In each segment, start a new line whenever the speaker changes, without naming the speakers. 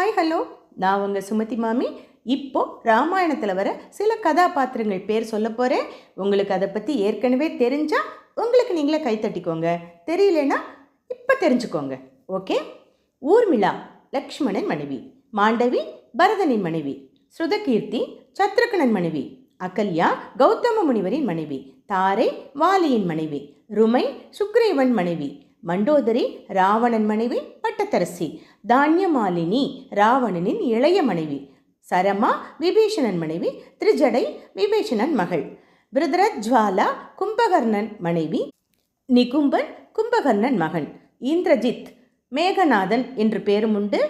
Hi hello நான் உங்கள் சுமதி மாமி. இப்போது ராமாயணத்தில் வர சில கதாபாத்திரங்கள் பேர் சொல்ல போகிறேன் உங்களுக்கு அதை பற்றி ஏற்கனவே தெரிஞ்சால் உங்களுக்கு நீங்களே கை தட்டிக்கோங்க. தெரியலனா இப்போ தெரிஞ்சுக்கோங்க. ஓகே? ஊர்மிளா லக்ஷ்மணன் மனைவி. மாண்டவி பரதனின் மனைவி. ஸ்ருதகீர்த்தி சத்ருகணன் மனைவி. அகல்யா கௌதம முனிவரின் மனைவி. தாரை வாலியின் மனைவி. ருமை சுக்ரீவன் மனைவி. மண்டோதரி ராவணன் மனைவி. பட்டத்தரசி தானியமாலினி ராவணனின் இளைய மனைவி சரமா விபீஷணன் மனைவி திரிஜடை விபீஷணன் மகள் விருதரஜ்வாலா கும்பகர்ணன் மனைவி நிகும்பன் கும்பகர்ணன் மகன் இந்திரஜித் மேகநாதன் என்று பெயரும் உண்டு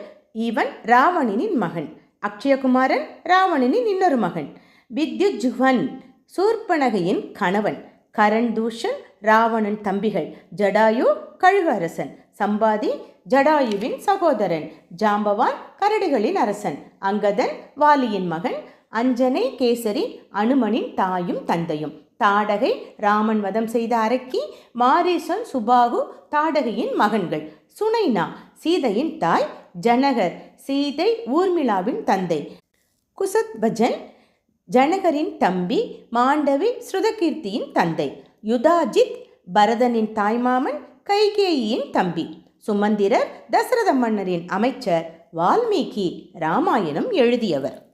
இவன் ராவணனின் மகன் அக்ஷயகுமாரன் ராவணனின் இன்னொரு மகன் வித்யுஜுவன் சூர்பனகையின் கணவன் கரண் தூஷன் ராவணன் தம்பிகள் ஜடாயு கழுகு அரசன் சம்பாதி ஜடாயுவின் சகோதரன் ஜாம்பவான் கரடிகளின் அரசன் அங்கதன் வாலியின் மகன் அஞ்சனை கேசரி அனுமனின் தாயும் தந்தையும். தாடகை ராமன் வதம் செய்த அரக்கி மாரீசன் சுபாகு தாடகையின் மகன்கள். சுனைனா சீதையின் தாய் ஜனகர் சீதை ஊர்மிளாவின் தந்தை. குசத்பஜன் ஜனகரின் தம்பி மாண்டவி ஸ்ருதகீர்த்தியின் தந்தை. யுதாஜித் பரதனின் தாய்மாமன் கைகேயியின் தம்பி. சுமந்திரர் தசரத மன்னரின் அமைச்சர் வால்மீகி ராமாயணம் எழுதியவர்.